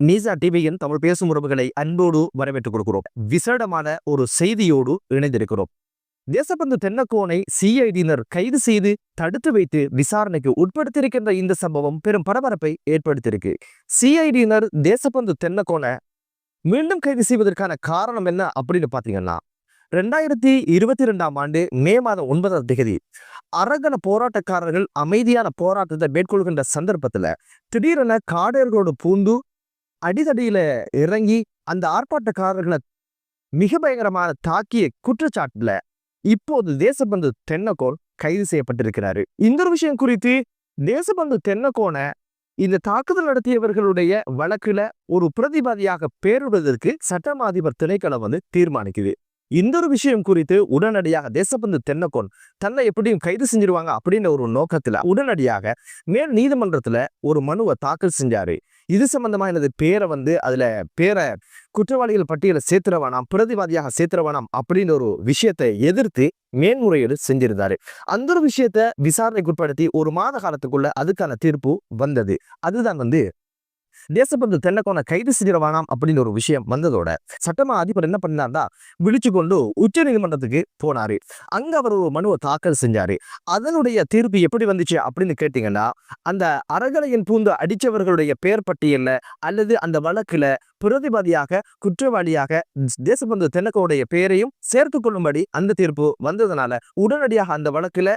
நீசா டிவியின் தமிழ் பேசும் உறவுகளை அன்போடு வரவேற்றுக் கொடுக்கிறோம். விசேடமான ஒரு செய்தியோடு இணைந்திருக்கிறோம். தேசபந்து தென்னக்கோனை சிஐடியினர் கைது செய்து தடுத்து வைத்து விசாரணைக்கு உட்படுத்தியிருக்கின்ற இந்த சம்பவம் பெரும் பரபரப்பை ஏற்படுத்தியிருக்கு. சிஐடியினர் தேசபந்து தென்னக்கோனை மீண்டும் கைது செய்வதற்கான காரணம் என்ன அப்படின்னு பாத்தீங்கன்னா ரெண்டாயிரத்தி இருபத்தி ரெண்டாம் ஆண்டு மே மாதம் ஒன்பதாம் தேதி அரகன போராட்டக்காரர்கள் அமைதியான போராட்டத்தை மேற்கொள்கின்ற சந்தர்ப்பத்துல திடீரென காடர்களோடு பூந்து அடிதடியில இறங்கி அந்த ஆர்ப்பாட்டக்காரர்களை மிக பயங்கரமான தாக்கிய குற்றச்சாட்டுல இப்போது தேசபந்து தென்னக்கோன் கைது செய்யப்பட்டிருக்கிறாரு. இந்த ஒரு விஷயம் குறித்து தேசபந்து தென்னக்கோனை இந்த தாக்குதல் நடத்தியவர்களுடைய வழக்குல ஒரு பிரதிவாதியாக பேருடுவதற்கு சட்டம் அதிபர் திணைக்களம் வந்து தீர்மானிக்குது. இந்த ஒரு விஷயம் குறித்து உடனடியாக தேசபந்து தென்னக்கோன் தன்னை எப்படியும் கைது செஞ்சிருவாங்க அப்படின்ற ஒரு நோக்கத்துல உடனடியாக மேல் நீதிமன்றத்துல ஒரு மனுவை தாக்கல் செஞ்சாரு. இது சம்பந்தமா எனது பேரை வந்து அதுல பேரை குற்றவாளிகள் பட்டியலை சேர்த்துற வேணாம் பிரதிவாதியாக சேர்த்துற வேணாம் ஒரு விஷயத்தை எதிர்த்து மேன்முறையீடு செஞ்சிருந்தாரு. அந்த ஒரு விஷயத்த விசாரணைக்கு உட்படுத்தி ஒரு மாத காலத்துக்குள்ள அதுக்கான தீர்ப்பு வந்தது. அதுதான் வந்து தேசபந்து தென்னக்கோனை கைது செஞ்சிடவானாம் அப்படின்னு ஒரு விஷயம் வந்ததோட சட்டமா அதிபர் என்ன பண்ணார்னா விழிச்சு கொண்டு உச்ச நீதிமன்றத்துக்கு போனாரு. அங்க அவர் ஒரு மனுவை தாக்கல் செஞ்சாரு. அதனுடைய தீர்ப்பு எப்படி வந்துச்சு அப்படின்னு கேட்டீங்கன்னா அந்த அறகலையின் பூந்து அடிச்சவர்களுடைய பெயர் பட்டியல்ல அல்லது அந்த வழக்குல பிரதிபதியாக குற்றவாளியாக தேசபந்து தென்னக்கோடைய பெயரையும் சேர்த்து கொள்ளும்படி அந்த தீர்ப்பு வந்ததுனால உடனடியாக அந்த வழக்குல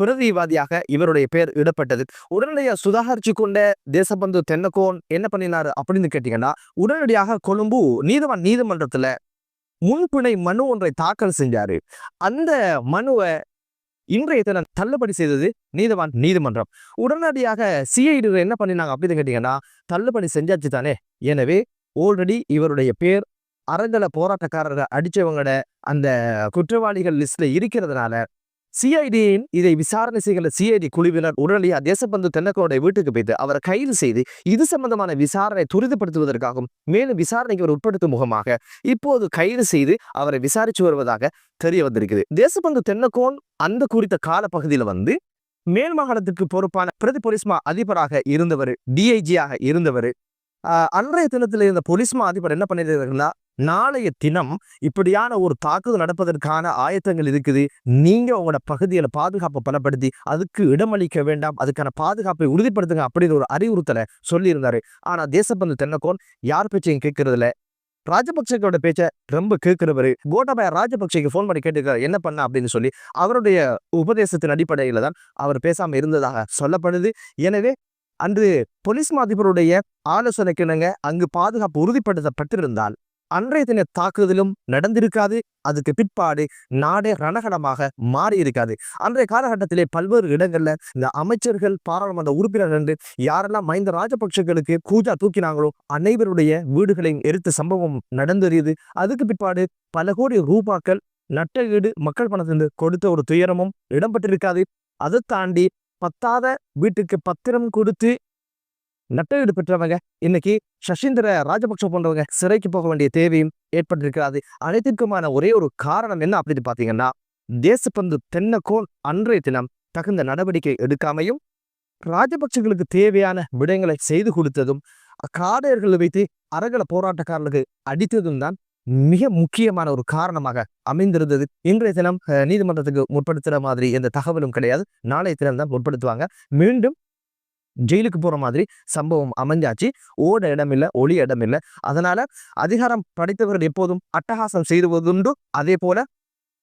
பிரதிவாதியாக இவருடைய பெயர் இடப்பட்டது. உடனடியாக சுதாகரிச்சு கொண்ட தேசபந்து தென்னக்கோன் என்ன பண்ணினாரு அப்படின்னு கேட்டீங்கன்னா உடனடியாக கொழும்பு நீதிமன்ற நீதிமன்றத்துல முன்பிணை மனு ஒன்றை தாக்கல் செஞ்சாரு. அந்த மனுவை இன்றைய தினம் தள்ளுபடி செய்தது நீதவான் நீதிமன்றம். உடனடியாக சிஐடி என்ன பண்ணினாங்க அப்படின்னு கேட்டீங்கன்னா தள்ளுபடி செஞ்சாச்சு தானே. எனவே ஆல்ரெடி இவருடைய பேர் அறங்கல போராட்டக்காரர்கள் அடிச்சவங்களோட அந்த குற்றவாளிகள் லிஸ்ட்ல இருக்கிறதுனால சிஐடியின் இதை விசாரணை செய்கிற சிஐடி குழுவினர் உடனடியாக தேசபந்து தென்னக்கோடைய வீட்டுக்கு போய்த்து அவரை கைது செய்து இது சம்பந்தமான விசாரணை துரிதப்படுத்துவதற்காகவும் மேலும் விசாரணைக்கு அவர் உட்படுத்தும் முகமாக இப்போது கைது செய்து அவரை விசாரித்து வருவதாக தெரிய வந்திருக்குது. தேசபந்து தென்னக்கோன் அந்த குறித்த காலப்பகுதியில வந்து மேல் மாகாணத்திற்கு பொறுப்பான பிரதி பொலிஸ்மா அதிபராக இருந்தவர் டிஐஜியாக இருந்தவர் அன்றைய தினத்தில் இருந்த போலீஸ்மா அதிபர் என்ன பண்ணிருக்காருன்னா நாளைய தினம் இப்படியான ஒரு தாக்குதல் நடப்பதற்கான ஆயத்தங்கள் இருக்குது. நீங்க உங்களோட பகுதியில பாதுகாப்பை பலப்படுத்தி அதுக்கு இடமளிக்க வேண்டாம் அதுக்கான பாதுகாப்பை உறுதிப்படுத்துங்க அப்படின்னு ஒரு அறிவுறுத்தலை சொல்லியிருந்தாரு. ஆனா தேசபந்து தென்னக்கோன் யார் பேச்சையும் கேட்கறதில்ல. ராஜபக்சேக்கோட பேச்சை ரொம்ப கேட்குறவர் கோட்டாபாய ராஜபக்சேக்கு ஃபோன் பண்ணி கேட்டுக்கிறார் என்ன பண்ண அப்படின்னு சொல்லி அவருடைய உபதேசத்தின் அடிப்படையில் தான் அவர் பேசாமல் இருந்ததாக சொல்லப்படுது. எனவே அன்று போலீஸ் மாதிபருடைய ஆலோசனைக்கிணங்க அங்கு பாதுகாப்பு உறுதிப்படுத்தப்பட்டிருந்தால் அன்றைய தின தாக்குதலும் நடந்திருக்காது அதுக்கு பிற்பாடு நாடே ரணகடமாக மாறி இருக்காது அன்றைய காலகட்டத்திலே பல்வேறு இடங்கள்ல இந்த அமைச்சர்கள் பாராளுமன்ற உறுப்பினர்கள் என்று யாரெல்லாம் மஹிந்த ராஜபக்சர்களுக்கு கூஜா தூக்கினாங்களோ அனைவருடைய வீடுகளையும் எரித்த சம்பவம் நடந்தேறியது. அதுக்கு பிற்பாடு பல கோடி ரூபாக்கள் நட்ட ஈடு மக்கள் பணத்திலிருந்து கொடுத்த ஒரு துயரமும் இடம்பெற்றிருக்காது. அதை தாண்டி பத்தாத வீட்டுக்கு பத்திரம் கொடுத்து நட்டஈடு பெற்றவங்க இன்னைக்கு சசீந்திர ராஜபக்ஷ போன்றவங்க சிறைக்கு போக வேண்டிய தேவையும் ஏற்பட்டிருக்கிறது. அனைத்திற்குமான ஒரே ஒரு காரணம் என்ன அப்படின்னு பார்த்தீங்கன்னா தேசப்பந்து தென்னக்கோன் அன்றைய தினம் தகுந்த நடவடிக்கை எடுக்காமையும் ராஜபக்சங்களுக்கு தேவையான விடயங்களை செய்து கொடுத்ததும் காடையர்களை வைத்து அரகல போராட்டக்காரர்களுக்கு அடித்ததும் தான் மிக முக்கியமான ஒரு காரணமாக அமைந்திருந்தது. இன்றைய தினம் நீதிமன்றத்துக்கு முற்படுத்துற மாதிரி எந்த தகவலும் கிடையாது. நாளைய தினம் தான் முற்படுத்துவாங்க. மீண்டும் ஜெயிலுக்கு போகிற மாதிரி சம்பவம் அமைஞ்சாச்சு. ஓட இடம் இல்லை ஒளி இடம் இல்லை. அதனால அதிகாரம் படைத்தவர்கள் எப்போதும் அட்டகாசம் செய்துவதுண்டு அதே போல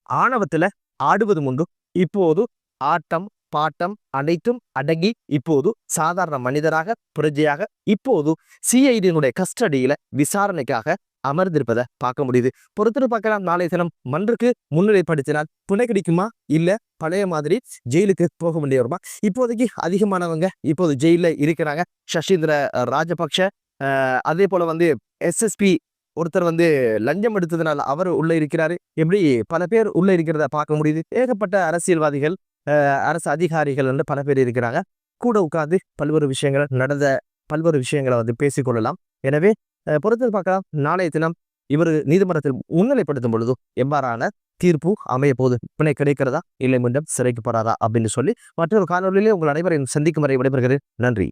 ஆணவத்துல ஆடுவதும் உண்டு. இப்போது ஆட்டம் பாட்டம் அனைத்தும் அடங்கி இப்போது சாதாரண மனிதராக பிரஜையாக இப்போது சிஐடியினுடைய கஸ்டடியில விசாரணைக்காக அமர்ந்திருப்பதை பார்க்க முடியுது. பொறுத்திரு பார்க்கலாம் நாளைய தினம் மன்றுக்கு முன்னிலைப்படுத்தினால் புனை கிடைக்குமா? இல்ல பழைய மாதிரி ஜெயிலுக்கு போக வேண்டிய வருமா இப்போதைக்கு அதிகமானவங்க இப்போது ஜெயில இருக்கிறாங்க. சசீந்திர ராஜபக்ஷ அதே போல வந்து எஸ்எஸ்பி ஒருத்தர் வந்து லஞ்சம் எடுத்ததுனால அவர் உள்ள இருக்கிறாரு. எப்படி பல பேர் உள்ள இருக்கிறத பார்க்க முடியுது. ஏகப்பட்ட அரசியல்வாதிகள் அஹ், அரசு அதிகாரிகள் வந்து பல பேர் இருக்கிறாங்க. கூட உட்கார்ந்து பல்வேறு விஷயங்கள் நடந்த பல்வேறு விஷயங்களை வந்து பேசிக்கொள்ளலாம் எனவே பொறுத்து பார்க்கலாம். நாளைய தினம் இவர் நீதிமன்றத்தில் முன்னிலைப்படுத்தும் பொழுது எவ்வாறான தீர்ப்பு அமைய போது பிணை கிடைக்கிறதா? இல்லை மீண்டும் சிறைக்கு போறாரா? அப்படின்னு சொல்லி மற்றொரு காணொலியிலே உங்கள் அனைவரையும் சந்திக்கும் வரை விடைபெறுகிறேன். நன்றி.